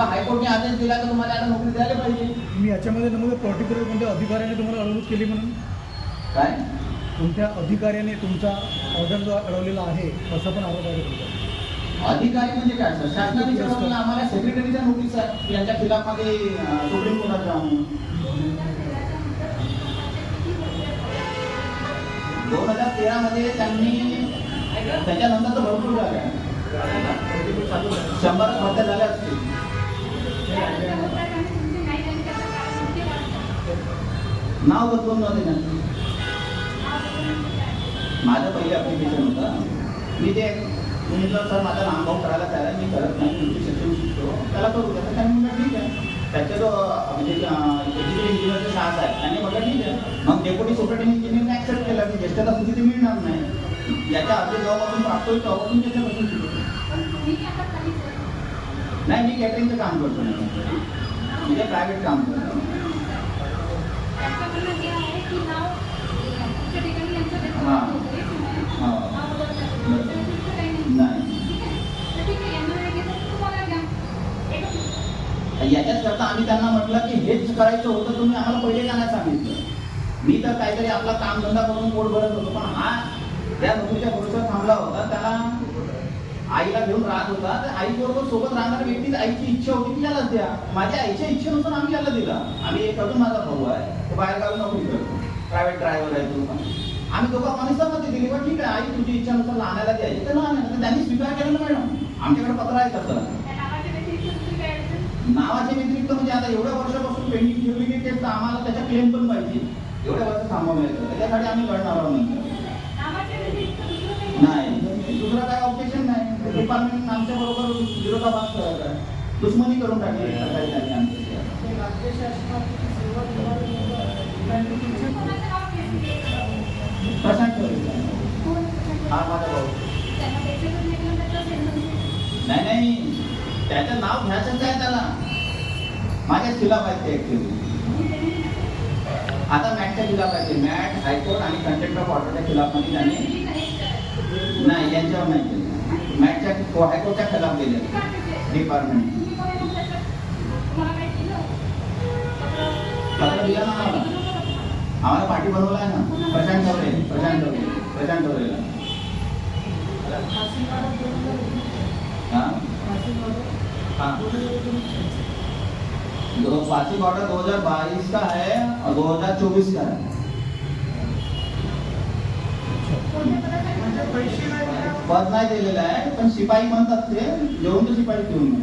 हायकोर्टने आदेश दिला तर तुम्हाला आता नोकरी द्यायला पाहिजे. मी याच्यामध्ये नमूद पर्टिक्युलर कोणत्या अधिकाऱ्याने तुम्हाला अनुरोध केली म्हणून? काय? कोणत्या अधिकाऱ्याने तुमचा ऑर्डर जो अडवलेला आहे असा पण आरोप आहे तुमचा. अधिकारी म्हणजे काय सर शासनाने ठरवलेलं आम्हाला सेक्रेटरीच्या नोटीस आहे यांच्या खिलाफमध्ये अं, सुप्रीम कोर्टात जाऊन दोन हजार तेरा मध्ये त्यांनी त्याच्यानंतर तर भरपूर झाल्या शंभर भरत्या झाल्या असतील. नाव बदलून ना. माझं पहिलं ॲप्लिकेशन होतं. मी ते म्हटलं सर माझा नामभाव करायला तयार आहे. मी करत नाही तुमची शिक्षण शिकतो. त्याला करू द्या. त्यांनी म्हटलं ठीक आहे. त्याचे जो म्हणजे एक्झिक्युटिव्ह इंजिनियरचे शास आहे त्यांनी म्हटलं ठीक आहे. मग डेप्युटी सुपरिटेंडिंग इंजिनियरने ॲक्सेप्ट केलं. की ज्येष्ठता स्थिती मिळणार नाही. याच्या अर्ज जेव्हापासून प्राप्त होईल तेव्हापासून त्याच्यापासून होईल. नाही मी कॅटरिंगचं काम करतो. नाही म्हणजे प्रायव्हेट काम करतो. हां. नाही. याच्याच करता आम्ही त्यांना म्हटलं की हेच करायचं होतं तुम्ही आम्हाला पहिले नाही सांगितलं? मी तर काहीतरी आपला काम धंदा करून पोट भरत होतो पण हा त्या नोकरीच्या भरोसा थांबला होता. त्याला आईला घेऊन राहत होता. तर आई बरोबर सोबत राहणाऱ्या व्यक्ती आईची इच्छा होती की यालाच द्या. माझ्या आईच्या इच्छेनुसार आम्ही याला दिला. आम्ही एक अजून माझा भाऊ आहे. तो बाहेर गावी नोकरी करतो प्रायव्हेट ड्रायव्हर आहे तो. आम्ही दोघं आम्ही सहमती दिली पण ठीक आहे आई तुझी इच्छानुसार लहानायला द्यायची. तर लहान आहे त्यांनी स्वीकार केला ना मॅडम. आमच्याकडे पत्र आहे तसं. नावाच्या व्यतिरिक्त म्हणजे आता एवढ्या वर्षापासून पेंडिंग ठेवली की ते आम्हाला त्याच्या क्लेम पण पाहिजे. एवढ्या वर्ष थांबवलं येतं. त्याच्यासाठी आम्ही लढणार आहोत नाही. दुसरं काय ऑब्जेक्शन नाही. डिपार्टमेंट आमच्या बरोबर विरोधाभास करत दुश्मनी करून टाकली प्रशांत ठेवले. हा माझा भाऊ. नाही नाही. त्याचं नाव घ्यायचंच आहे त्याला? माझ्या खिलाफ आहेत ते आता मॅटच्या खिलाफ आहे मॅट हायकोर्ट आणि कंटेक्ट ऑफ ऑर्डरच्या खिलाफमध्ये त्यांनी नाही यांच्यावर नाही केलं. मॅटच्या हायकोर्टच्या खिलाफ गेले. डिपार्टमेंट पत्र दिलं ना आम्हाला पाठी बनवला आहे ना. प्रशांत ठवरे प्रशांत ठवरे प्रशांत ठवरेला हाँ? बॉर्डर दो हजार बाईस का है और 2024 का है? पद नाही दिलेलं आहे पण शिपाई म्हणतात ते जेवण तर शिपाई ठेवून.